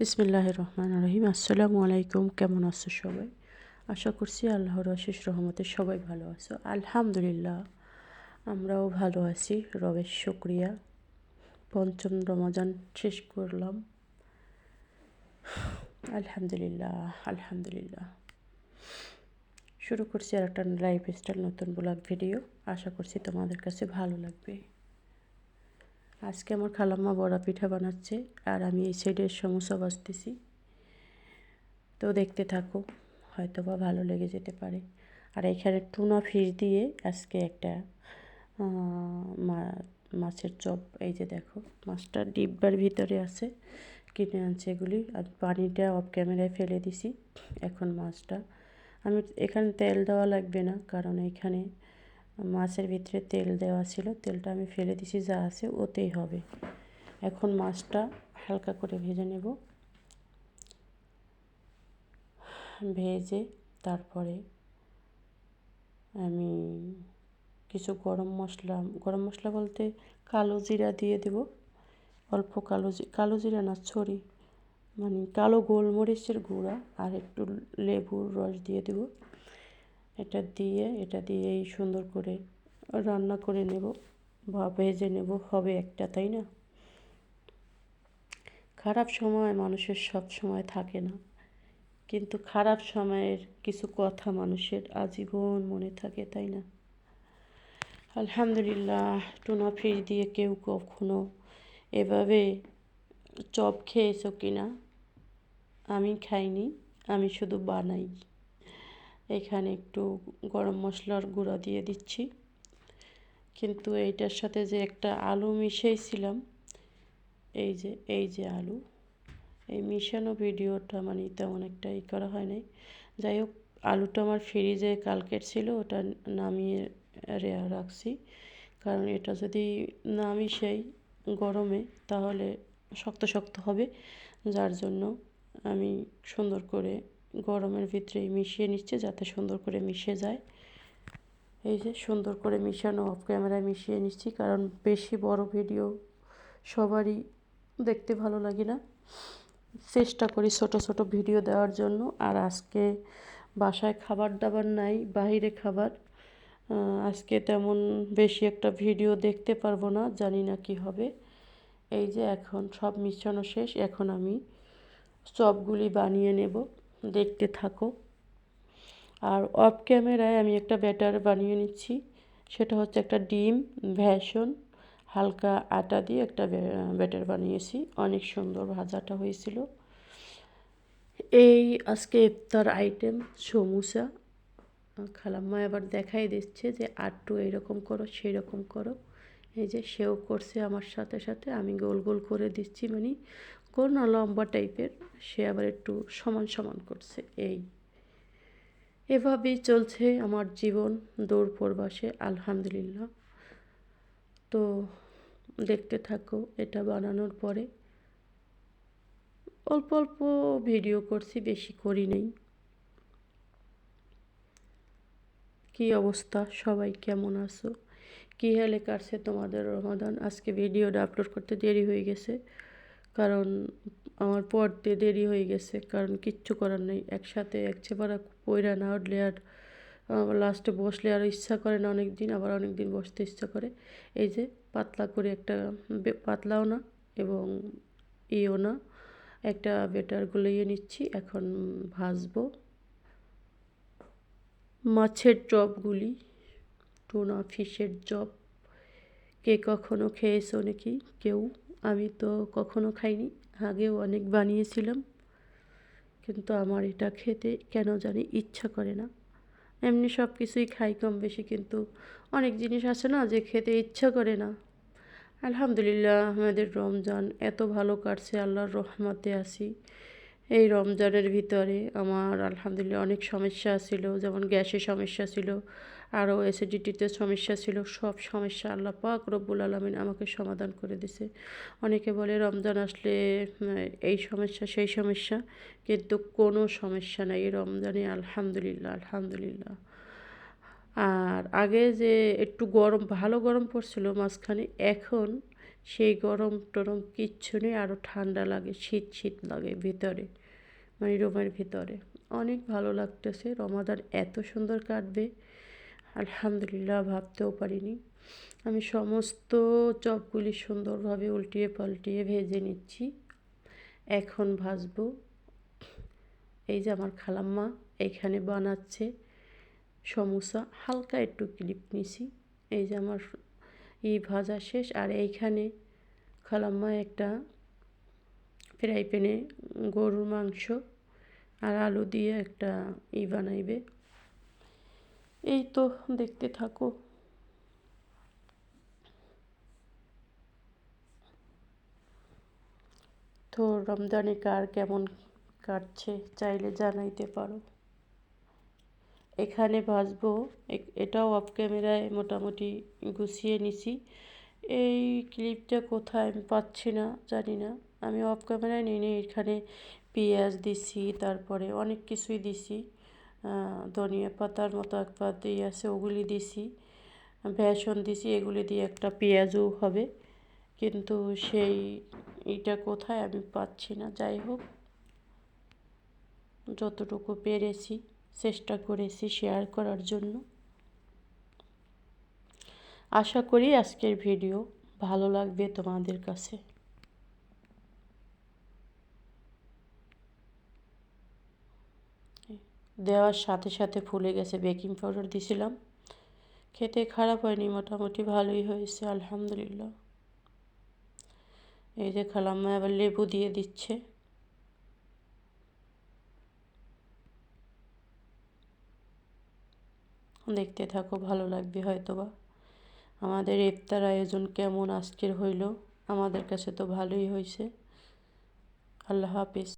বিসমিল্লাহ রহমান রহিম আসসালামু আলাইকুম কেমন আছো সবাই? আশা করছি আল্লাহর অশেষ রহমতে সবাই ভালো আছো। আলহামদুলিল্লাহ, আমরাও ভালো আছি। রবের শুক্রিয়া। পঞ্চম রমজান শেষ করলাম। আলহামদুলিল্লাহ আলহামদুলিল্লাহ। শুরু করছি আর একটা লাইফ স্টাইল নতুন ব্লগ ভিডিও আশা করছি তোমাদের কাছে ভালো লাগবে। আজকে আমার খালাম্মা বড়া পিঠা বানাচ্ছে আর আমি এই সাইডের সমস্যা বাজতেছি। তো দেখতে থাকো হয়তো বা ভালো লেগে যেতে পারে। আর এখানে টুনা ফিশ দিয়ে আজকে একটা মাছের চপ, এই যে দেখো, মাছটা ডিব্বার ভিতরে আছে, কিনে আনছে এগুলি। আর পানিটা অফ ক্যামেরায় ফেলে দিছি, এখন মাছটা। আমি এখানে তেল দেওয়া লাগবে না, কারণ এখানে মাছের ভিতরে তেল দেওয়া ছিল। তেলটা আমি ফেলে দিছি, যা আছে ওতেই হবে। এখন মাছটা হালকা করে ভেজে নেব। ভেজে তারপরে আমি কিছু গরম মশলা গরম মশলা বলতে কালো জিরা দিয়ে দেব। অল্প কালো কালো জিরা না ছড়ি মানে কালো গোলমরিচের গুঁড়া আর একটু লেবুর রস দিয়ে দেবো। এটা দিয়ে, এটা দিয়েই সুন্দর করে রান্না করে নেব। বা ভেজে নেব, হবে একটা, তাই না? খারাপ সময় মানুষের সব সময় থাকে না। কিন্তু খারাপ সময়ের কিছু কথা মানুষের আজীবন মনে থাকে, তাই না? আলহামদুলিল্লাহ, টুনা ফিশ দিয়ে কেউ কখনো এভাবে চপ খেয়েছো কিনা? আমি খাইনি, আমি শুধু বানাই। এখানে একটু গরম মশলার গুঁড়া দিয়ে দিচ্ছি। কিন্তু এইটার সাথে যে একটা আলু মিশিয়েছিলাম এই যে এই যে আলু, এই মিশানো ভিডিওটা মানে তেমন একটা ই করা হয় নাই। যাই হোক, আলুটা আমার ফ্রিজে কালকের ছিল, ওটা নামিয়ে রেয়া রাখছি। কারণ এটা যদি না মিশাই গরমে, তাহলে শক্ত শক্ত হবে। যার জন্য আমি সুন্দর করে গরমের ভিতরে মিশিয়ে নিচ্ছে যাতে সুন্দর করে মিশে যায়। এই যে সুন্দর করে মিশানো অফ ক্যামেরায় মিশিয়ে নিচ্ছি, কারণ বেশি বড় ভিডিও সবারই দেখতে ভালো লাগে না। চেষ্টা করি ছোট ছোট ভিডিও দেওয়ার জন্য। আর আজকে বাসায় খাবার দাবার নাই বাহিরে খাবার। আজকে তেমন বেশি একটা ভিডিও দেখতে পারব না, জানি না কি হবে। এই যে এখন সব মিশানো শেষ, এখন আমি চপগুলি বানিয়ে নেব। দেখতে থাকো। আর অফ ক্যামেরায় আমি একটা ব্যাটার বানিয়ে নিচ্ছি। সেটা হচ্ছে একটা ডিম ভ্যাসন হালকা আটা দিয়ে একটা ব্যাটার বানিয়েছি। অনেক সুন্দর ভাজাটা হয়েছিল। এই আজকে ইফতার আইটেম সমুসা। খালাম্মা এবার দেখাই দিচ্ছে যে আটটু এইরকম করো সেই রকম করো। এই যে সেও করছে আমার সাথে সাথে, আমি গোল গোল করে দিচ্ছি। মানে গোল না লম্বা টাইপের, সে আবার একটু সমান সমান করছে। এই। এভাবেই চলছে আমার জীবন দৌড় পরবাসে, আলহামদুলিল্লাহ। তো দেখতে থাকো, এটা বানানোর পরে। অল্প অল্প ভিডিও করছি, বেশি করি নেই। কী অবস্থা? সবাই কেমন আছো? কী হেলে কাটছে তোমাদের রমাদান? আজকে ভিডিওটা আপলোড করতে দেরি হয়ে গেছে। কারণ আমার পড়তে দেরি হয়ে গেছে, কারণ কিচ্ছু করার নেই। একসাথে এক চেপারা পইরা না উঠলে আর লাস্টে বসলে আর ইচ্ছা করে না অনেক দিন আবার অনেক দিন বসতে ইচ্ছা করে। এই যে পাতলা করে একটা পাতলাও না এবং ইও না, একটা বেটার গুলিয়ে নিচ্ছি, এখন ভাজবো। মাছের চপগুলি, টুনা ফিশের চপ। কে কখনো খেয়েছো নাকি? কেউ? আমি তো কখনো খাইনি, আগেও অনেক বানিয়েছিলাম। কিন্তু আমার এটা খেতে কেন জানি ইচ্ছা করে না। এমনি সব কিছুই খাই কম বেশি, কিন্তু অনেক জিনিস আছে না যে খেতে ইচ্ছা করে না। আলহামদুলিল্লাহ আমাদের রমজান এত ভালো কাটছে, আল্লাহর রহমতে আসি এই রমজানের ভিতরে আমার আলহামদুলিল্লাহ অনেক সমস্যা ছিল, যেমন গ্যাসের সমস্যা ছিল, আরও অ্যাসিডিটিতে সমস্যা ছিল, সব সমস্যা আল্লাহ পাক রব্বুল আলমিন আমাকে সমাধান করে দিছে। অনেকে বলে রমজান আসলে এই সমস্যা, সেই সমস্যা, কিন্তু কোনো সমস্যা নাই, এই রমজানে আলহামদুলিল্লাহ আলহামদুলিল্লাহ। আর আগে যে একটু গরম, ভালো গরম পড়ছিল মাঝখানে, এখন সেই গরম টরম কিচ্ছু নেই আরও ঠান্ডা লাগে, শীত শীত লাগে ভিতরে মানে রুমের ভিতরে। অনেক ভালো লাগতেছে, রমাদান এত সুন্দর কাটবে, আলহামদুলিল্লাহ ভাবতেও পারিনি। আমি সমস্ত চপগুলি সুন্দরভাবে উল্টিয়ে পাল্টিয়ে ভেজে নিচ্ছি। এখন ভাজবো। এই যে আমার খালাম্মা এখানে বানাচ্ছে সমোসা, হালকা একটু ক্লিপ নিছি। এই যে আমার ই ভাজা শেষ। আর এইখানে খালাম্মা একটা ফ্রাই প্যানে গরুর মাংস আর আলু দিয়ে একটা ই বানাইবে। এই তো দেখতে থাকো। তো রমজানে কার কেমন কাটছে চাইলে জানাইতে পারো। এখানে ভাজবো এটাও অফ ক্যামেরায় মোটামুটি গুছিয়ে নিছি। এই ক্লিপটা কোথায় আমি পাচ্ছি না, জানি না। আমি অফ ক্যামেরায় নিয়ে এখানে পেঁয়াজ দিছি, তারপরে অনেক কিছুই দিছি। ধনিয়া পাতার মতো এক পাত দিয়ে আছে, ওগুলি দিছি। বেসন দিছি, এগুলি দিয়ে একটা পেঁয়াজও হবে। কিন্তু সেই এটা কোথায় আমি পাচ্ছি না, যাই হোক। যতটুকু পেরেছি। চেষ্টা করেছি শেয়ার করার জন্য। আশা করি আজকের ভিডিও ভালো লাগবে তোমাদের কাছে। দেওয়ার সাথে সাথে ফুলে গেছে বেকিং পাউডার দিছিলাম। খেতে খারাপ হয়নি, মোটামুটি ভালোই হয়েছে, আলহামদুলিল্লাহ। এই যে খালাম্মা আবার লেবু দিয়ে দিচ্ছে। দেখতে থাকো, ভালো লাগবে হয়তোবা। আমাদের ইফতার আয়োজন কেমন আজকের হইল? আমাদের কাছে তো ভালোই হয়েছে আল্লাহ হাফিজ।